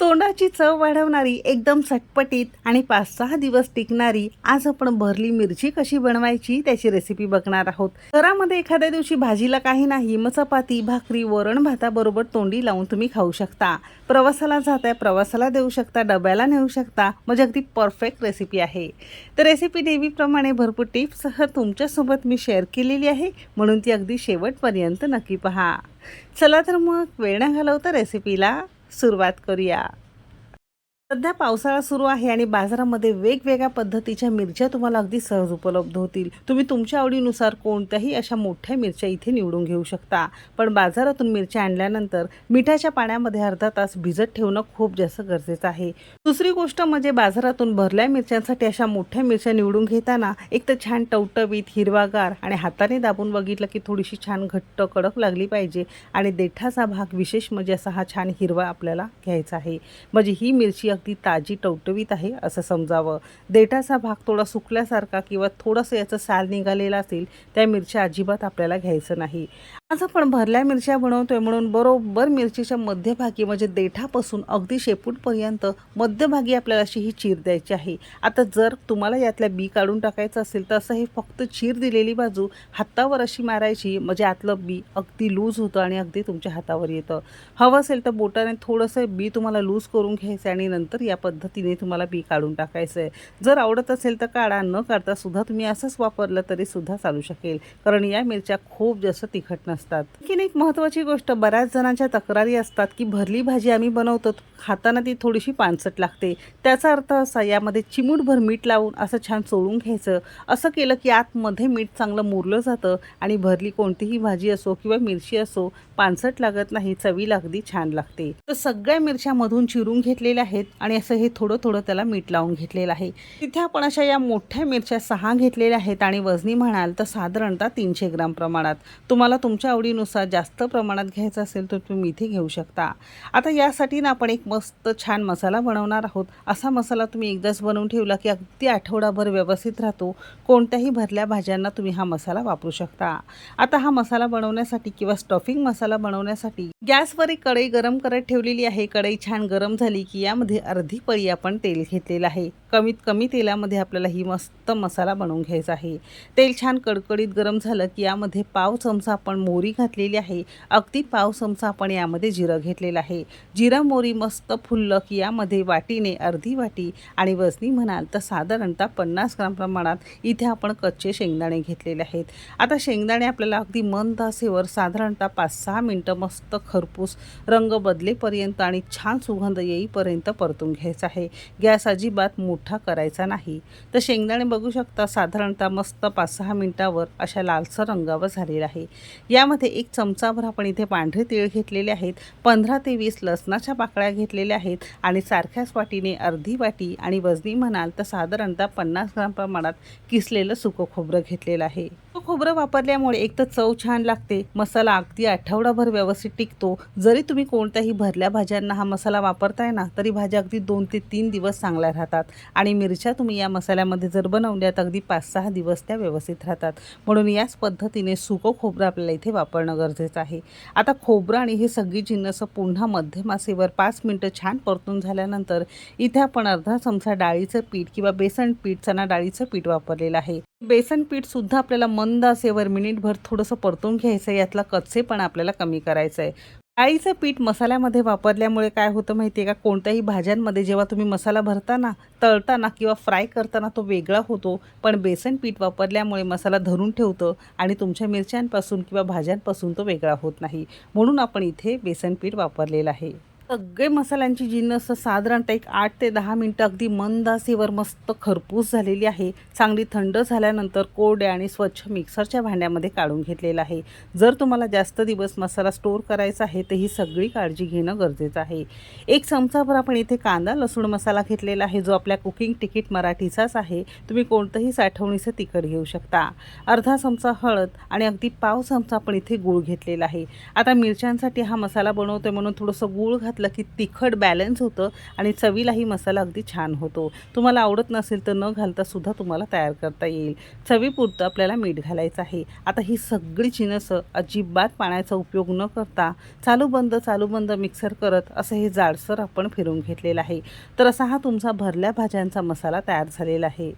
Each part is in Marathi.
तोंडाची चव वाढवणारी एकदम चटपटीत आणि पाच सहा दिवस टिकणारी आज आपण भरली मिरची कशी बनवायची त्याची रेसिपी बघणार आहोत. घरामध्ये एखाद्या दिवशी भाजीला काही नाही मग चपाती भाकरी वरण भाताबरोबर तोंडी लावून तुम्ही खाऊ शकता. प्रवासाला जाताय प्रवासाला देऊ शकता डब्याला नेऊ शकता म्हणजे अगदी परफेक्ट रेसिपी आहे. तर रेसिपी नेहमीप्रमाणे भरपूर टिप्ससह तुमच्यासोबत मी शेअर केलेली आहे म्हणून ती अगदी शेवटपर्यंत नक्की पहा. चला तर मग वेळ न घालवता रेसिपीला सुरुवात करूया. सध्या पावसाळा सुरू आहे आणि बाजारामध्ये वेगवेगळ्या पद्धतीच्या मिरच्या तुम्हाला अगदी सहज उपलब्ध होतील. तुम्ही तुमच्या आवडीनुसार कोणत्याही अशा मोठ्या मिरच्या इथे निवडून घेऊ शकता. पण बाजारातून मिरच्या आणल्यानंतर मिठाच्या पाण्यामध्ये अर्धा तास भिजत ठेवणं खूप जास्त गरजेचं आहे. दुसरी गोष्ट म्हणजे बाजारातून भरल्या मिरच्यांसाठी अशा मोठ्या मिरच्या निवडून घेताना एक तर छान टवटवीत हिरवागार आणि हाताने दाबून बघितलं की थोडीशी छान घट्ट कडक लागली पाहिजे आणि देठाचा भाग विशेष म्हणजे असा हा छान हिरवा आपल्याला घ्यायचा आहे. म्हणजे ही मिरची अगदी ताजी टवटवीत आहे असं समजावं. देठाचा भाग थोडा सुकल्यासारखा किंवा थोडंसं याचं साल निघालेलं असेल त्या मिरच्या अजिबात आपल्याला घ्यायचं नाही. आज आपण भरल्या मिरच्या बनवतोय म्हणून बरोबर मिरचीच्या मध्यभागी म्हणजे देठापासून अगदी शेपूटपर्यंत मध्यभागी आपल्याला अशी ही चीर द्यायची आहे. आता जर तुम्हाला यातल्या बी काढून टाकायचं असेल तर असं हे फक्त चीर दिलेली बाजू हातावर अशी मारायची म्हणजे आतलं बी अगदी लूज होतं आणि अगदी तुमच्या हातावर येतं. हवं असेल तर बोटाने थोडंसं बी तुम्हाला लूज करून घ्यायचं आणि नंतर या पद्धतीने तुम्हाला बी काढून टाकायचं आहे जर आवडत असेल तर काढा न काढता सुद्धा तुम्ही असंच वापरलं तरी सुद्धा चालू शकेल. कारण या मिरच्या खूप जास्त तिखट नसतात. आणखीन एक महत्त्वाची गोष्ट बऱ्याच जणांच्या तक्रारी असतात की भरली भाजी आम्ही बनवतो खाताना ती थोडीशी पानसट लागते. त्याचा अर्थ असा यामध्ये चिमूटभर मीठ लावून असं छान चोळून घ्यायचं. असं केलं की आतमध्ये मीठ चांगलं मुरलं जातं आणि भरली कोणतीही भाजी असो किंवा मिरची असो पानसट लागत नाही चवीला अगदी छान लागते. तर सगळ्या मिरच्या मधून चिरून घेतलेल्या आहेत आणि असं हे थोडं थोडं त्याला मीठ लावून घेतलेलं आहे. तिथे आपण अशा या मोठ्या मिरच्या सहा घेतलेल्या आहेत आणि वजनी म्हणाल तर साधारणतः तीनशे ग्राम प्रमाणात. तुम्हाला तुमच्या आवडीनुसार जास्त प्रमाणात घ्यायचं असेल तर तुम्ही इथे घेऊ शकता. आता यासाठी ना आपण एक मस्त छान मसाला बनवणार आहोत. असा मसाला तुम्ही एकदाच बनवून ठेवला की अगदी आठवडाभर व्यवस्थित राहतो. कोणत्याही भरल्या भाज्यांना तुम्ही हा मसाला वापरू शकता. आता हा मसाला बनवण्यासाठी किंवा स्टफिंग मसाला बनवण्यासाठी गॅसवर एक कढई गरम करत ठेवलेली आहे. कढई छान गरम झाली की यामध्ये अर्धी पळी आपण तेल घेतलेलं आहे. कमीत कमी तेलामध्ये आपल्याला ही मस्त मसाला बनवून घ्यायचा आहे. तेल छान कडकडीत गरम झालं की यामध्ये पाव चमचा आपण मोरी घातलेली आहे. अगदी पाव चमचा आपण यामध्ये जिरं घेतलेलं आहे. जिरं मोरी मस्त फुललं की यामध्ये वाटीने अर्धी वाटी आणि वजनी म्हणाल तर साधारणतः पन्नास ग्राम प्रमाणात इथे आपण कच्चे शेंगदाणे घेतलेले आहेत. आता शेंगदाणे आपल्याला अगदी मंद असेवर साधारणतः पाच सहा मिनटं मस्त खरपूस रंग बदलेपर्यंत आणि छान सुगंध येईपर्यंत परतून घ्यायचा आहे. गॅस अजिबात मोठा करायचा नाही. तर शेंगदाणे बघू शकता साधारणतः मस्त पाच सहा मिनटावर अशा लालसर रंगावर झालेला आहे. यामध्ये एक चमचाभर आपण इथे पांढरे तीळ घेतलेले आहेत पंधरा ते वीस लसणाच्या पाकळ्या घेतलेल्या आहेत आणि सारख्याच वाटीने अर्धी वाटी आणि वजनी म्हणाल तर साधारणतः पन्नास ग्राम प्रमाणात किसलेलं सुकं खोबरं घेतलेलं आहे. खोबरं वापरल्यामुळे एक तर चव छान लागते मसाला अगदी आठवडाभर व्यवस्थित टिकतो जरी तुम्ही कोणत्याही भरल्या भाज्यांना हा मसाला वापरताय ना तरी भाज्या अगदी दोन ते तीन दिवस चांगल्या राहतात. आणि मिरच्या तुम्ही या मसाल्यामध्ये जर बनवल्या तर अगदी पाच सहा दिवस त्या व्यवस्थित राहतात. म्हणून याच पद्धतीने सुकं खोबरं आपल्याला इथे वापरणं गरजेचं आहे. आता खोबरं आणि ही सगळी जिन्नसं पुन्हा मध्यम आसेवर पाच मिनटं छान परतून झाल्यानंतर इथे आपण अर्धा चमचा डाळीचं पीठ किंवा बेसन पीठ चणा डाळीचं पीठ वापरलेलं आहे. बेसन पीठ सुद्धा आपल्याला मंद असेवर मिनिटभर थोडंसं परतून घ्यायचं आहे यातला कच्चेपणा आपल्याला कमी करायचं आहे डाळीचं पीठ मसाल्यामध्ये वापरल्यामुळे काय होतं माहिती आहे का? कोणत्याही भाज्यांमध्ये जेव्हा तुम्ही मसाला भरताना तळताना किंवा फ्राय करताना तो वेगळा होतो पण बेसन पीठ वापरल्यामुळे मसाला धरून ठेवतं आणि तुमच्या मिरच्यांपासून किंवा भाज्यांपासून तो वेगळा होत नाही. म्हणून आपण इथे बेसन पीठ वापरलेलं आहे. सगळे मसाल्यांची जिन्नस साधारणतः एक आठ ते दहा मिनटं अगदी मंद आसेवर मस्त खरपूस झालेली आहे. चांगली थंड झाल्यानंतर कोरडे आणि स्वच्छ मिक्सरच्या भांड्यामध्ये काढून घेतलेलं आहे. जर तुम्हाला जास्त दिवस मसाला स्टोअर करायचा आहे तर ही सगळी काळजी घेणं गरजेचं आहे. एक चमचाभर आपण इथे कांदा लसूण मसाला घेतलेला आहे जो आपल्या कुकिंग तिकीट मराठीचाच आहे. तुम्ही कोणतंही साठवणीचं तिखट घेऊ शकता. अर्धा चमचा हळद आणि अगदी पाव चमचा आपण इथे गूळ घेतलेला आहे. आता मिरच्यांसाठी हा मसाला बनवतोय म्हणून थोडंसं गूळ घात घातलं की तिखट बॅलन्स होतं आणि चवीलाही मसाला अगदी छान होतो. तुम्हाला आवडत नसेल तर न घालता सुद्धा तुम्हाला तयार करता येईल. चवीपुरतं आपल्याला मीठ घालायचं आहे. आता ही सगळी जिनसं अजिबात पाण्याचा उपयोग न करता चालू बंद चालू बंद मिक्सर करत असं हे जाडसर आपण फिरून घेतलेलं आहे. तर असा हा तुमचा भरल्या भाज्यांचा मसाला तयार झालेला आहे.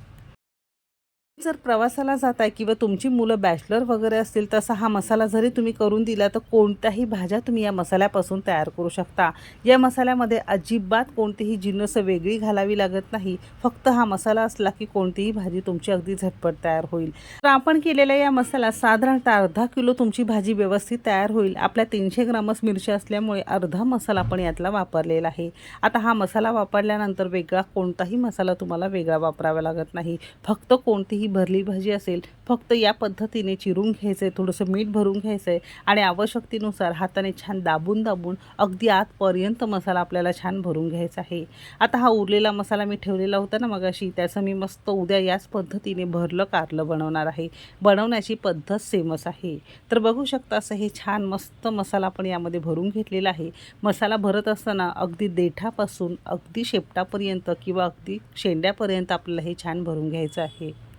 जर प्रवासाला जाताय किंवा तुमची मुलं बॅचलर वगैरे असतील तसा हा मसाला जरी तुम्ही करून दिला तर कोणत्याही भाज्या तुम्ही या मसाल्यापासून तयार करू शकता. या मसाल्यामध्ये अजिबात कोणतीही जिन्नस वेगळी घालावी लागत नाही. फक्त हा मसाला असला की कोणतीही भाजी तुमची अगदी झटपट तयार होईल. तर आपण केलेल्या या मसाला साधारणतः अर्धा किलो तुमची भाजी व्यवस्थित तयार होईल. आपल्या तीनशे ग्रामच मिरची असल्यामुळे अर्धा मसाला आपण यातला वापरलेला आहे. आता हा मसाला वापरल्यानंतर वेगळा कोणताही मसाला तुम्हाला वेगळा वापरावा लागत नाही. फक्त कोणतीही भरली भाजी असेल फक्त या पद्धतीने चिरून घ्यायचं आहे थोडंसं मीठ भरून घ्यायचं आहे आणि आवश्यकतेनुसार हाताने छान दाबून दाबून अगदी आतपर्यंत मसाला आपल्याला छान भरून घ्यायचा आहे. आता हा उरलेला मसाला मी ठेवलेला होता ना मगाशी त्याचं मी मस्त उद्या याच पद्धतीने भरलं कारलं बनवणार आहे. बनवण्याची पद्धत सेमच आहे. तर बघू शकता असं हे छान मस्त मसाला आपण यामध्ये भरून घेतलेला आहे. मसाला भरत असताना अगदी देठापासून अगदी शेपटापर्यंत किंवा अगदी शेंड्यापर्यंत आपल्याला हे छान भरून घ्यायचं आहे.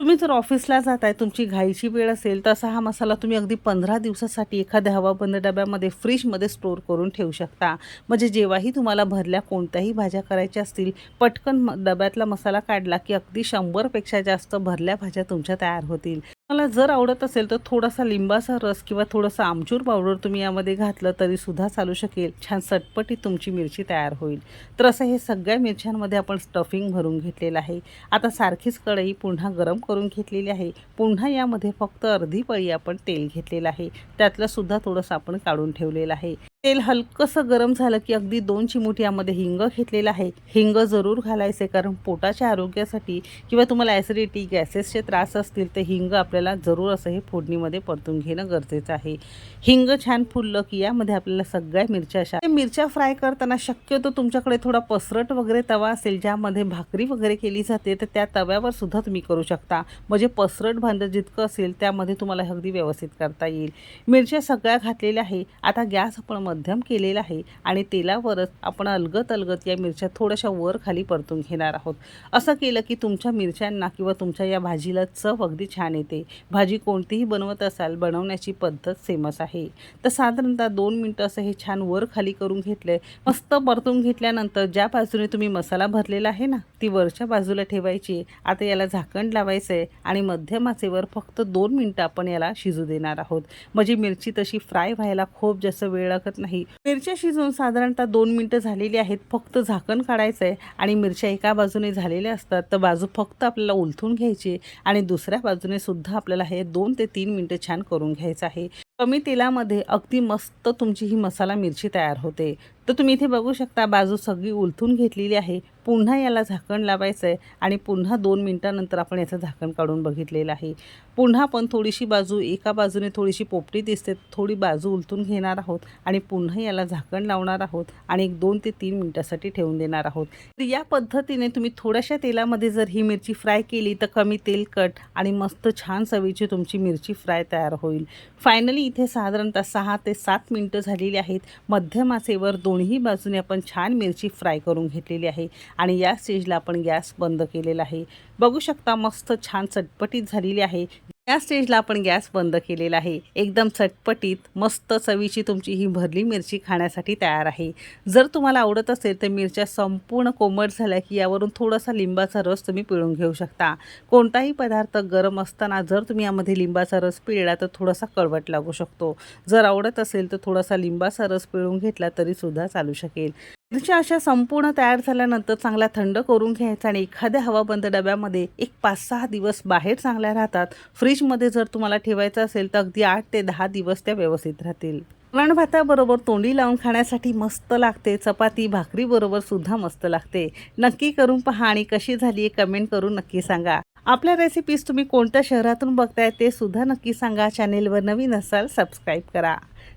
तुम्ही जर ऑफिसला जाताय तुमची घाईची वेळ असेल तसा हा मसाला तुम्ही अगदी पंधरा दिवसासाठी एखाद्या हवाबंद डब्यामध्ये फ्रीजमध्ये स्टोअर करून ठेवू शकता. म्हणजे जेव्हाही तुम्हाला भरल्या कोणत्याही भाज्या करायच्या असतील पटकन म- डब्यातला मसाला काढला की अगदी शंभरपेक्षा जास्त भरल्या भाज्या तुमच्या तयार होतील. मला जर आवडत असेल तर थोडासा लिंबाचा रस किंवा थोडंसं आमचूर पावडर तुम्ही यामध्ये घातलं तरी सुद्धा चालू शकेल. छान सटपटीत तुमची मिरची तयार होईल. तर असं हे सगळ्या मिरच्यांमध्ये आपण स्टफिंग भरून घेतलेलं आहे. आता सारखीच कढई पुन्हा गरम करून घेतलेली आहे. पुन्हा यामध्ये फक्त अर्धी पळी आपण तेल घेतलेलं आहे. त्यातलं सुद्धा थोडंसं आपण काढून ठेवलेलं आहे. तेल हलकंसं गरम झालं की अगदी दोन चिमुटी यामध्ये हिंग घेतलेलं आहे. हिंग जरूर घालायचे कारण पोटाच्या आरोग्यासाठी किंवा तुम्हाला ॲसिडिटी गॅसेसचे त्रास असतील तर हिंग आपल्याला जरूर असं हे फोडणीमध्ये परतून घेणं गरजेचं आहे. हिंग छान फुललं की यामध्ये आपल्याला सगळ्या मिरच्या अशा मिरच्या फ्राय करताना शक्यतो तुमच्याकडे थोडा पसरट वगैरे तवा असेल ज्यामध्ये भाकरी वगैरे केली जाते तर त्या तव्यावर सुद्धा तुम्ही करू शकता. म्हणजे पसरट भांडं जितकं असेल त्यामध्ये तुम्हाला अगदी व्यवस्थित करता येईल. मिरच्या सगळ्या घातलेल्या आहे. आता गॅस आपण मध्यम केलेला आहे आणि तेलावरच आपण अलगत अलगत या मिरच्या थोड्याशा वर खाली परतून घेणार आहोत. असं केलं की तुमच्या मिरच्यांना किंवा तुमच्या या भाजीला चव अगदी छान येते. भाजी कोणतीही बनवत असाल बनवण्याची पद्धत सेमच आहे. तर साधारणतः दोन मिनटं असं हे छान वर खाली करून घेतलं मस्त परतून घेतल्यानंतर ज्या बाजूने तुम्ही मसाला भरलेला आहे ना ती वरच्या बाजूला ठेवायची. आता याला झाकण लावायचं आहे आणि मध्यम आचेवर फक्त दोन मिनटं आपण याला शिजू देणार आहोत. म्हणजे मिरची तशी फ्राय व्हायला खूप जास्त वेळ लागत नाही. मिरच्या शिजून साधारणतः दोन मिनटं झालेली आहेत. फक्त झाकण काढायचं आहे आणि मिरच्या एका बाजूने झालेल्या असतात. तर बाजू फक्त आपल्याला उलथून घ्यायची आणि दुसऱ्या बाजूने सुद्धा आपल्याला हे दोन ते तीन मिनटं छान करून घ्यायचं आहे. कमी तेलामध्ये अगदी मस्त तुमची ही मसाला मिरची तयार होते. तर तुम्ही इथे बघू शकता बाजू सगळी उलथून घेतलेली आहे. पुन्हा याला झाकण लावायचं आहे आणि पुन्हा दोन मिनटानंतर आपण याचं झाकण काढून बघितलेलं आहे. पुन्हा पण थोडीशी बाजू एका बाजूने थोडीशी पोपटी दिसते थोडी बाजू उलथून घेणार आहोत आणि पुन्हा याला झाकण लावणार आहोत आणि एक दोन ते तीन मिनटासाठी ठेवून देणार आहोत. तर या पद्धतीने तुम्ही थोड्याशा तेलामध्ये जर ही मिरची फ्राय केली तर कमी तेलकट आणि मस्त छान चवीची तुमची मिरची फ्राय तयार होईल. फायनली इथे साधारणतः सहा ते सात मिनटं झालेली आहेत. मध्यम आचेवर दोन्ही बाजूने आपण छान मिरची फ्राय करून घेतलेली आहे आणि या स्टेजला आपण गॅस बंद केलेला आहे. बघू शकता मस्त छान चटपटीत झालेली आहे. या स्टेजला आपण गॅस बंद केलेला आहे. एकदम चटपटीत मस्त चवीची तुमची ही भरली मिरची खाण्यासाठी तयार आहे. जर तुम्हाला आवडत असेल तर मिरच्या संपूर्ण कोमट झाल्या की यावरून थोडासा लिंबाचा रस तुम्ही पिळून घेऊ शकता. कोणताही पदार्थ गरम असताना जर तुम्ही यामध्ये लिंबाचा रस पिळला तर थोडासा कळवट लागू शकतो. जर आवडत असेल तर थोडासा लिंबाचा रस पिळून घेतला तरी सुद्धा चालू शकेल. मिरच्या अशा संपूर्ण तयार झाल्यानंतर चांगला थंड करून घ्यायचा आणि एखाद्या हवाबंद डब्यामध्ये एक पाच सहा दिवस बाहेर चांगल्या राहतात. फ्रीजमध्ये जर तुम्हाला ठेवायचं असेल तर अगदी आठ ते दहा दिवस त्या व्यवस्थित राहतील. वरण भाताबरोबर तोंडी लावून खाण्यासाठी मस्त लागते. चपाती भाकरीबरोबर सुद्धा मस्त लागते. नक्की करून पहा आणि कशी झाली आहे कमेंट करून नक्की सांगा. आपल्या रेसिपीज तुम्ही कोणत्या शहरातून बघताय ते सुद्धा नक्की सांगा. चॅनेलवर नवीन असाल सबस्क्राईब करा.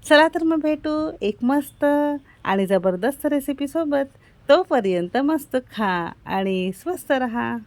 चला तर मग भेटू. एक मस्त आणि जबरदस्त रेसिपीसोबत तोपर्यंत मस्त खा आणि स्वस्त रहा.